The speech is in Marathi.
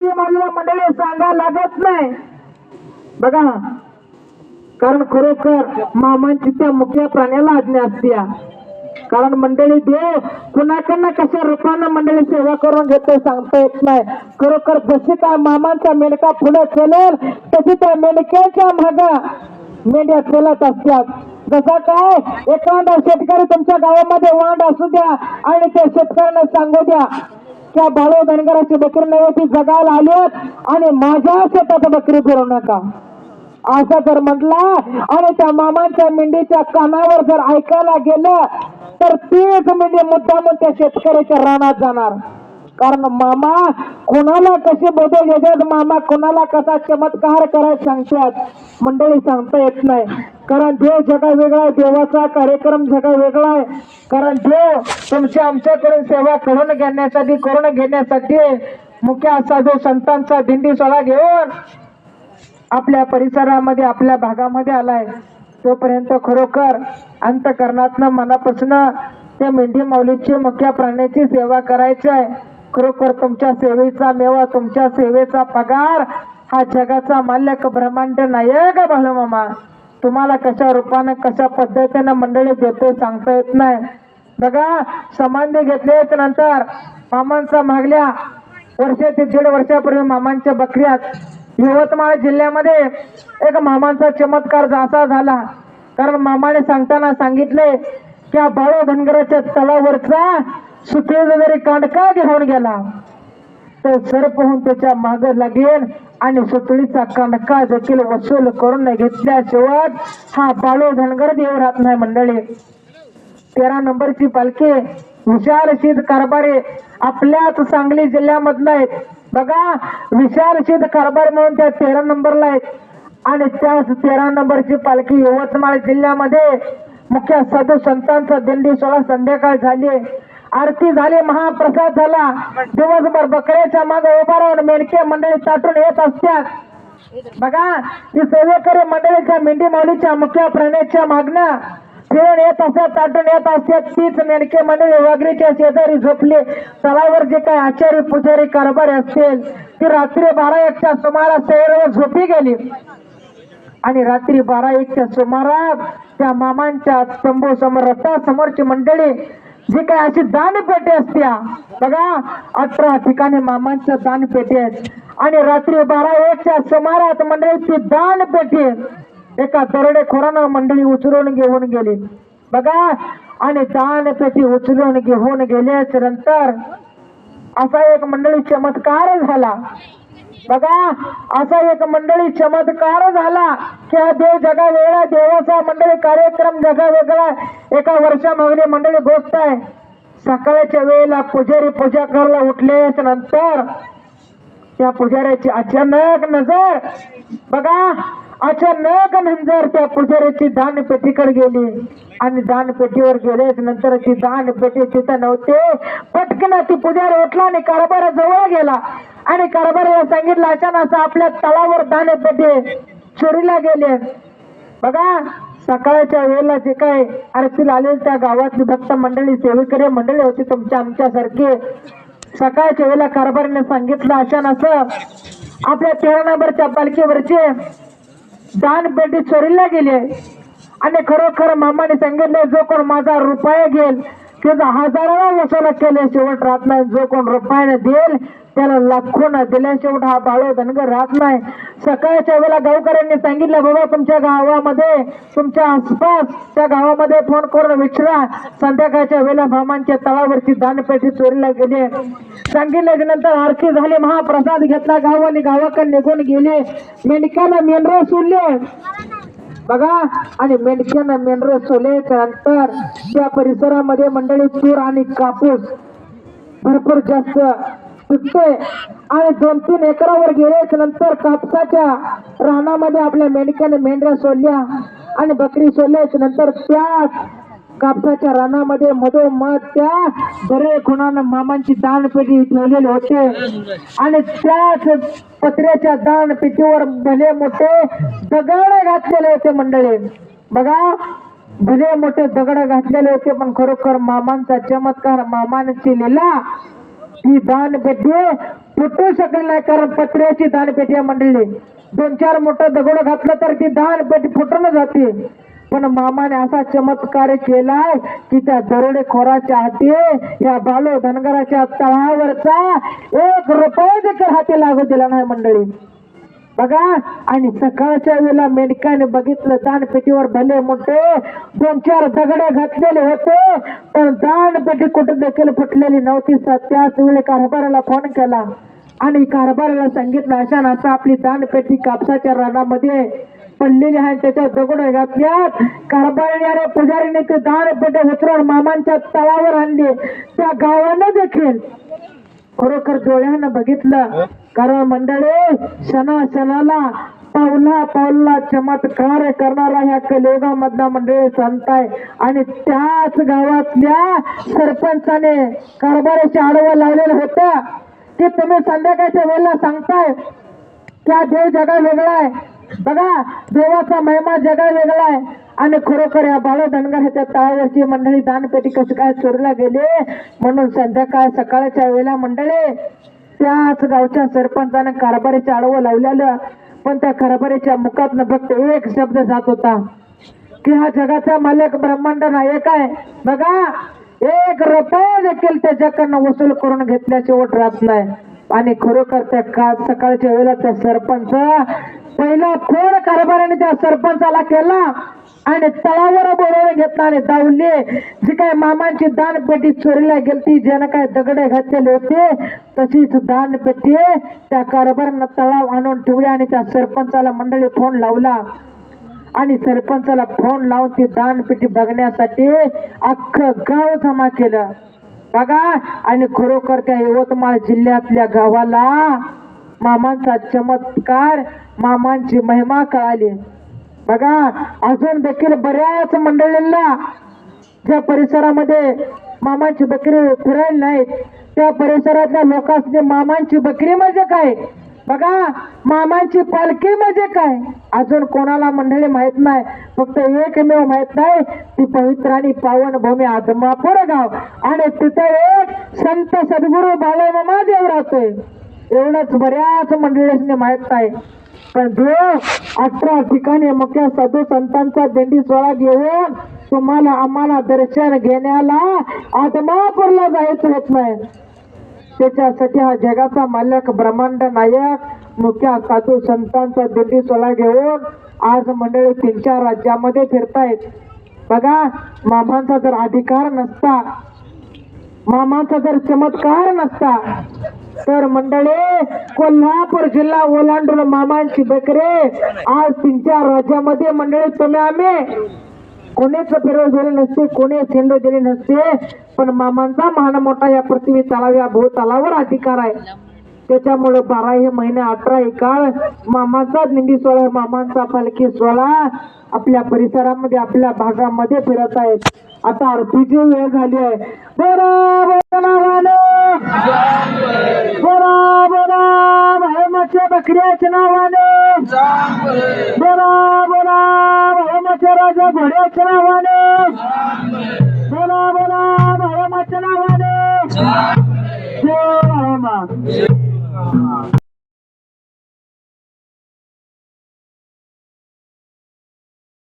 मंडळी सांगा लागत नाही. बघा कारण खरोखर मामांची त्या मुख्या प्राण्याला आज्ञा असत्या कारण मंडळी देव कुणाकडनं कशा रूपानं मंडळी सेवा करून घेतो सांगता येत नाही. खरोखर जशी त्या मामांचा मेंढका पुढे चलेल तशी त्या मेंढक्याच्या मागा मेंढ्या चलत असतात. जसा काय एखादा शेतकरी तुमच्या गावामध्ये वांड असू द्या आणि त्या शेतकऱ्यांना सांगू द्या त्या बाळू धनगराची बकरी नव्हे जगायला आली आणि माझ्या शेतात बकरी करू नका. असं जर म्हटला आणि त्या मामांच्या मेंढीच्या कानावर जर ऐकायला गेलं तर तेच मेंढी मुद्दामून त्या शेतकऱ्याच्या रानात जाणार. कारण मामा कोणाला कसे बोधे येतात मामा कोणाला कसा चमत्कार करायला सांगतात मंडळी सांगता येत नाही. कारण देव जगा वेगळा आहे देवाचा कार्यक्रम जगा वेगळा आहे. कारण देव तुमच्या आमच्याकडून सेवा करून घेण्यासाठी करून घेण्यासाठी मुख्य साधू संतांचा दिंडी सोहळा घेऊन आपल्या परिसरामध्ये आपल्या भागामध्ये आलाय तोपर्यंत खरोखर अंतकरणातनं मनापासून त्या मेंढी माऊलीची मुख्य प्राण्याची सेवा करायची आहे खरोखर तुमच्या सेवेचा मेवा तुमच्या सेवेचा पगार हा जगाचा माल्यक ब्रह्मांड नायक भालू मामा. तुम्हाला कशा रूपानं कशा पद्धतीनं मंडळी देतो सांगता येत नाही. बघा समाधी घेतल्याच्या नंतर मामांचा मागल्या वर्ष ते दीड वर्षापूर्वी मामांच्या बकऱ्यात यवतमाळ जिल्ह्यामध्ये एक मामांचा चमत्कार जासा झाला. कारण मामाने सांगताना सांगितले की हा बाळू धनगराच्या तळावरचा सुखेज जरी कांडका घेऊन गेला तो सर्प होऊन त्याच्या माग लागेल आणि सुतळीचा कांडका देखील वसूल करून घेतल्याशिवाय हा बाळू धनगर देव राहत नाही मंडळी. तेरा नंबरची पालखी विशाल शीत कारभारे आपल्याच सांगली जिल्ह्यामधला आहेत बघा विशाल शीत कारभार म्हणून त्या तेरा नंबरला आहेत आणि त्याच तेरा नंबरची पालखी यवतमाळ जिल्ह्यामध्ये मुख्य साधू संतांचा दिंडी सोहळा संध्याकाळ झाली आरती झाली महाप्रसाद झाला. दिवसभर बकऱ्याच्या मागे उभा राहून मेणके मंडळी ताटून येत असतात. बघा ती सेवेकरी मंडळीच्या मेंढी माऊलीच्या मुख्य प्राण्याच्या मागण्या. खेळून येत असतात ताटून येत असतात तीच मेणके मंडळी वाघरीच्या शेजारी झोपले. तलावर जे काही आचारी पुजारी कारभारी असतील ती रात्री बारा एकच्या सुमारास शहरावर झोपी गेली. आणि रात्री बारा एकच्या सुमारास त्या मामांच्या स्तंभू समोर रथासमोरची मंडळी जी काही अशी दानपेटी असत्या बघा अठरा ठिकाणी मामांच्या दानपेटी आहेत. आणि रात्री बारा एकच्या सुमारात मंडळी ती दानपेटी एका दरोडेखोरानं मंडळी उचलून घेऊन गेली. बघा आणि दानपेटी उचलून घेऊन गेल्याच्यानंतर असा एक मंडळी चमत्कार झाला. बघा असा एक मंडळी चमत्कार झाला की हा देव जगा वेगळा देवाचा मंडळी कार्यक्रम जगा वेगळा एका वर्षामागली मंडळी गोष्ट आहे. सकाळच्या वेळेला पुजारी पूजा करायला उठल्याच्या नंतर त्या पुजाऱ्याची अचानक नजर बघा अचानक नंतर त्या पुजाऱ्याची दानपेटीकडे गेली. आणि दानपेटीवर गेल्याच नंतर ती दानपेटी तिथं नव्हते. पटकन ती पुजारी उठला आणि कारभारा जवळ गेला. आणि कारभाराला सांगितलं अचानक आपल्या तळावर दानपेटी चोरीला गेले. बघा सकाळच्या वेळेला जे काय आरतीला आले त्या गावातली भक्त मंडळी सेवेकरी मंडळी होती तुमच्या आमच्यासारखी. सकाळच्या वेळेला कारभारीने सांगितलं अचानक आपल्या तेरा नंबरच्या पालखीवरचे दान पेटी चोरीला गेली आणि खरोखर मामाने सांगितले जो कोण माझा रुपया घेईल त्याचा हजाराला वसूल केल्या शेवट राहत नाही जो कोण रुपयाने देईल त्याला लाखोन दिल्या. शेवट हा बाळू धनगर राहत नाही सकाळच्या वेळेला गावकऱ्यांनी सांगितलं बाबा तुमच्या गावामध्ये तुमच्या आसपास त्या गावामध्ये फोन करून विचारा. संध्याकाळच्या वेळेला भामांच्या तळावरची दानपेटी चोरीला गेली. सांगितल्याच्या नंतर आरती झाली महाप्रसाद घेतला गावाने गावाकडे निघून गेले. मेंढक्यानं मेंढरं सोडले. बघा. आणि मेंढक्यानं मेंढर सोडल्याच्या नंतर त्या परिसरामध्ये मंडळी तूर आणि कापूस भरपूर जास्त पिकते आणि दोन तीन एकरावर गेल्याच्यानंतर कापसाच्या रानामध्ये आपल्या मेंढक्याने मेंढऱ्या सोडल्या आणि बकरी सोडल्याच्या नंतर त्याच कापसाच्या रानामध्ये मधोमध त्या बरे खुणानं मामांची दानपेटी ठेवलेली होते. आणि त्याच पत्र्याच्या दानपेटीवर भले मोठे दगड घातलेले होते मंडळी. बघा भले मोठे दगड घातलेले होते पण खरोखर मामांचा चमत्कार मामांची लीला ही दान पेटी फुटू शकली नाही कारण पत्र्याची दानपेटी मंडळी. दोन चार मोठं दगड घातलं तर ती दानपेटी फुटून जाते. पण मामाने असा चमत्कार केलाय की त्या दरोडेखोराच्या हाती या बालो धनगराच्या तळावरचा एक रुपये देखील हाती लागू दिला नाही मंडळी. बघा आणि सकाळच्या वेळेला मेंढकाने बघितलं दानपेटीवर भले मोठे दोन चार दगडे घातलेले होते पण दानपेटी कुठे देखील फुटलेली नव्हती. स- त्याच वेळी कारभाराला फोन केला. आणि कारभाराला सांगितलं अशा नसा आपली दानपेटी कापसाच्या रानामध्ये पडलेली आहे त्याच्यात दगड घातल्यात कारभाराने आणि पुजारीने ते दानपेटी उतरून मामांच्या तळावर आणली. त्या गावानं देखील खरोखर डोळ्यानं बघितलं. कारण मंडळी क्षणा क्षणाला पावला पावला चमत्कार करणारा ह्या कलियुगामधला मंडळी संत आहे. आणि त्याच गावातल्या सरपंचाने कारभाराचे आडवं लावलेलं होतं. की तुम्ही संध्याकाळच्या वेळेला सांगताय. त्या देव जगा वेगळा आहे. बघा देवाचा महिमा जगा वेगळा आहे. आणि खरोखर या बाळ धनगर ह्याच्या तळावरची मंडळी दानपेटी कशी काय चोरीला गेले? म्हणून संध्याकाळ सकाळच्या वेळेला मंडळी त्याच गावच्या सरपंचानं कारभारीच्या आडवं लावलेलं. पण त्या कारभारीच्या मुखातनं फक्त एक शब्द जात होता की हा जगाचा मालक ब्रह्मांड नायक आहे. बघा एक रुपया देखील त्याच्याकडनं वसूल करून घेतल्याशिवाय राहत नाही आणि खरोखर त्या का सकाळच्या वेळेला त्या सरपंच पहिला फोन कारभाराने त्या सरपंचाला केला आणि तळावर बोलवून घेतला आणि दावले जी काय मामांची दानपेटी चोरीला गेलती ज्यानं काय दगडे घातलेले होते तशीच दानपेटी त्या कारभारानं तळाव आणून ठेवली आणि त्या सरपंचाला मंडळी फोन लावला. आणि सरपंचाला फोन लावून ती दानपेटी बघण्यासाठी अख्खं गाव जमा केलं. बघा आणि खरोखर त्या यवतमाळ जिल्ह्यातल्या गावाला मामांचा चमत्कार मामांची महिमा कळाली. बघा अजून देखील बऱ्याच मंडळींना ज्या परिसरामध्ये मामांची बकरी फिरायला नाहीत त्या परिसरातल्या लोकांनी मामांची बकरी म्हणजे काय? बघा मामांची पालखी म्हणजे काय? अजून कोणाला मंडळी माहीत नाही फक्त एकमेव माहीत नाही ती पवित्र आणि पावन भूमी आदमापूर गाव. आणि तिथे एक संत सद्गुरू बालमामा देव राहतोय. एवढंच बऱ्याच मंडळींनी माहीत नाही. पण देव अठरा ठिकाणी मुख्य साधू संतांचा दिंडी सोहळा घेऊन तुम्हाला आम्हाला दर्शन घेण्याला आदमापूरला जायचं होत नाही. त्याच्यासाठी हा जगाचा मालक ब्रह्मांड नायक मुख्य साधू संतांचा दिंडी सोला घेऊन आज मंडळी तीन चार राज्यामध्ये फिरतायत. बघा मामांचा जर अधिकार नसता मामांचा जर चमत्कार नसता तर मंडळी कोल्हापूर जिल्हा ओलांडून मामांची बकरे आज तीन चार राज्यामध्ये मंडळी तुम्ही आम्ही कोणीच फिरव दिले नसते कोणी झेंडू दिले नसते. पण मामांचा महान मोठा या पृथ्वी तलाव या भूतलावर अधिकार आहे. त्याच्यामुळे बाराही महिने अठरा काळ मामाचा निंदी सोहळा मामांचा पालखी सोहळा आपल्या परिसरामध्ये आपल्या भागामध्ये फिरत आहेत. आता आरतीची वेळ झाली आहे. बोला बोला नावानं बकऱ्याच्या नावाने. बोला बोला भावमाच्या राजा घोड्याच्या नावानं बोला बोला भावमाच्या नावानं जय रामा